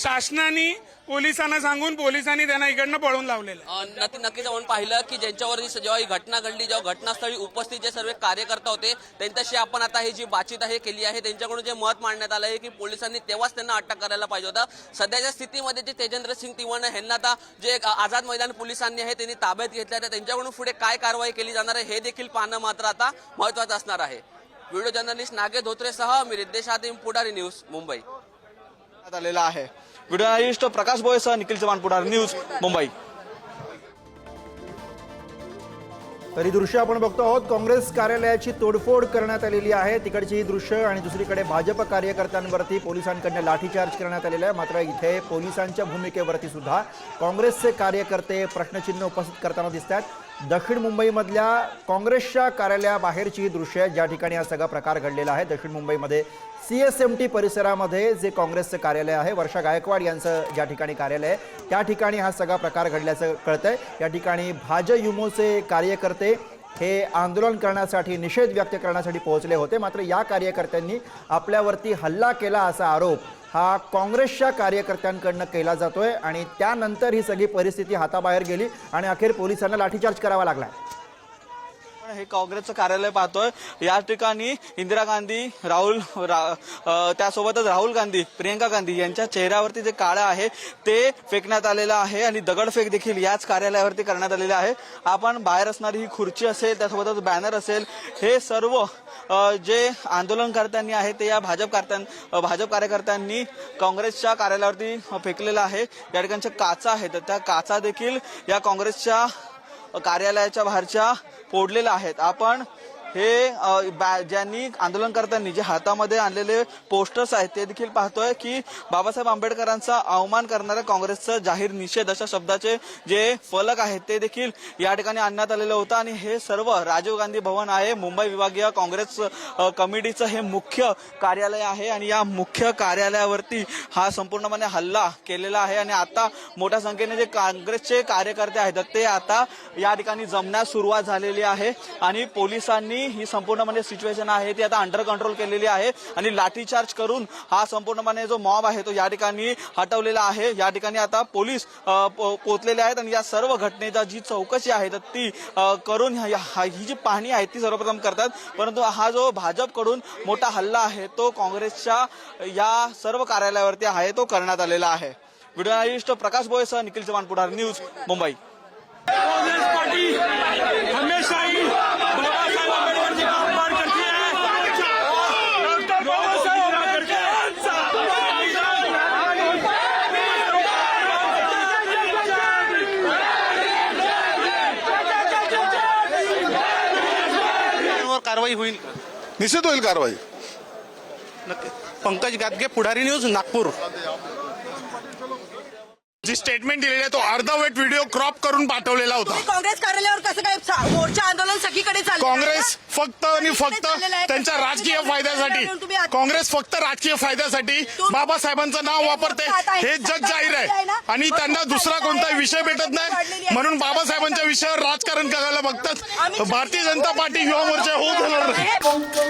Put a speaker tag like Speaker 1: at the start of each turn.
Speaker 1: शासनाने पोलिसांना सांगून पोलिसांनी त्यांना इकडनं पळून लावलेलं
Speaker 2: नक्की नक्कीच आपण पाहिलं की ज्यांच्यावर जेव्हा ही घटना घडली जेव्हा घटनास्थळी उपस्थित जे सर्व कार्यकर्ता होते त्यांच्याशी आपण आता ही जी बातचीत आहे केली आहे त्यांच्याकडून जे मत मांडण्यात आलं आहे की पोलिसांनी तेव्हाच त्यांना अटक करायला पाहिजे होतं. सध्याच्या स्थितीमध्ये जे तेजेंद्र सिंग तिवण ह्यांना आता जे आझाद मैदान पोलिसांनी आहे त्यांनी ताब्यात घेतलं आहे त्यांच्याकडून पुढे काय कारवाई केली जाणार आहे हे देखील पाहणं मात्र आता महत्वाचं असणार आहे. व्हिडिओ जर्नलिस्ट नागे धोत्रेसह मी रिद्देश आदिम पुढारी न्यूज मुंबई.
Speaker 3: करण्यात आलेला आहे. व्हिडिओ जर्नलिस्ट प्रकाश बोयसह निखिल चव्हाण पुढार न्यूज मुंबई.
Speaker 4: तर ही दृश्य आपण बघतो आहोत. काँग्रेस कार्यालयाची तोडफोड करण्यात आलेली आहे. तिकडची ही दृश्य आणि दुसरीकडे भाजप कार्यकर्त्यांवरती पोलिसांकडनं लाठीचार्ज करण्यात आलेला आहे. मात्र इथे पोलिसांच्या भूमिकेवरती सुद्धा काँग्रेसचे कार्यकर्ते प्रश्नचिन्ह उपस्थित करताना दिसत आहेत दक्षिण मुंबईमधल्या काँग्रेसच्या कार्यालयाबाहेरची ही दृश्य आहे. ज्या ठिकाणी हा सगळा प्रकार घडलेला आहे. दक्षिण मुंबईमध्ये सी एस एम टी परिसरामध्ये जे काँग्रेसचं कार्यालय आहे वर्षा गायकवाड यांचं ज्या ठिकाणी कार्यालय आहे त्या ठिकाणी हा सगळा प्रकार घडल्याचं कळतंय. या ठिकाणी भाज युमोचे कार्यकर्ते हे आंदोलन करण्यासाठी निषेध व्यक्त करण्यासाठी पोहोचले होते. मात्र या कार्यकर्त्यांनी आपल्यावरती हल्ला केला असा आरोप हा काँग्रेसच्या कार्यकर्त्यांकडनं केला जातोय आणि त्यानंतर ही सगळी परिस्थिती हाताबाहेर गेली आणि अखेर पोलिसांना लाठीचार्ज करावा लागला
Speaker 3: हे काँग्रेसचं कार्यालय पाहतोय. या ठिकाणी इंदिरा गांधी राहुल रा- त्यासोबतच राहुल गांधी प्रियंका गांधी यांच्या चेहऱ्यावरती जे काळं आहे ते फेकण्यात आलेलं आहे आणि दगडफेक देखील याच कार्यालयावरती करण्यात आलेलं आहे. आपण बाहेर असणारी ही खुर्ची असेल त्यासोबतच बॅनर असेल हे सर्व जे आंदोलनकर्त्यांनी आहे ते या भाजप भाजप कार्यकर्त्यांनी काँग्रेसच्या कार्यालयावरती फेकलेलं आहे. या ठिकाणच्या काचा आहेत. त्या काचा देखील या काँग्रेसच्या कार्यालयाच्या बाहेरच्या फोडलेल्या आहेत. आपण हे ज्यांनी बॅ- ज्यांनी जे हातामध्ये आणलेले पोस्टर्स आहेत ते देखील पाहतोय की बाबासाहेब आंबेडकरांचा अवमान करणाऱ्या काँग्रेसचं जाहीर निषेध अशा शब्दाचे जे फलक आहेत ते देखील या ठिकाणी आणण्यात आलेलं होतं. आणि हे सर्व राजीव गांधी भवन आहे मुंबई विभागीय काँग्रेस कमिटीचं हे मुख्य कार्यालय आहे. आणि या मुख्य कार्यालयावरती हा संपूर्णपणे हल्ला केलेला आहे. आणि आता मोठ्या संख्येने जे काँग्रेसचे कार्यकर्ते आहेत ते आता या ठिकाणी जमण्यास सुरुवात झालेली आहे. आणि पोलिसांनी ही संपूर्णपणे म्हणजे सिच्युएशन आहे ती आता अंडर कंट्रोल केलेली आहे. आणि लाठीचार्ज करून हा संपूर्णपणे जो मॉब आहे तो या ठिकाणी हटवलेला आहे. या ठिकाणी आता पोलीस पो- पोहोचलेले आहेत आणि या सर्व घटनेचा जी चौकशी आहे तर ती करून ही जी पाहणी आहे ती सर्वप्रथम करतात. परंतु हा जो भाजपकडून मोठा हल्ला आहे तो काँग्रेसच्या या सर्व कार्यालयावरती आहे तो करण्यात आलेला आहे. व्हिडिओ जर्नलिस्ट प्रकाश बोयसह निखिल चव्हाण पुढार न्यूज मुंबई
Speaker 1: काँग्रेस पार्टी हमेशा ही बाबासाहेब आंबेडकरची अपमान करते आहे डॉक्टर बाबासाहेब
Speaker 5: वर कारवाई होईल का?
Speaker 6: निश्चित होईल कारवाई.
Speaker 5: नक्की. पंकज गादगे पुढारी न्यूज नागपूर.
Speaker 6: जी स्टेटमेंट दिलेली आहे तो अर्धवट व्हिडिओ क्रॉप करून पाठवलेला होता.
Speaker 7: काँग्रेस कार्यालयावर कसं काय सा- मोर्चा आंदोलन सगळीकडे
Speaker 6: काँग्रेस फक्त आणि फक्त त्यांच्या राजकीय फायद्यासाठी काँग्रेस फक्त राजकीय फायद्यासाठी बाबासाहेबांचं नाव वापरते. हे जग जाहीर आहे. आणि त्यांना दुसरा कोणताही विषय भेटत नाही. म्हणून बाबासाहेबांच्या विषयावर राजकारण करायला बघतात. भारतीय जनता पार्टी युवा मोर्चा होऊ देणार नाही.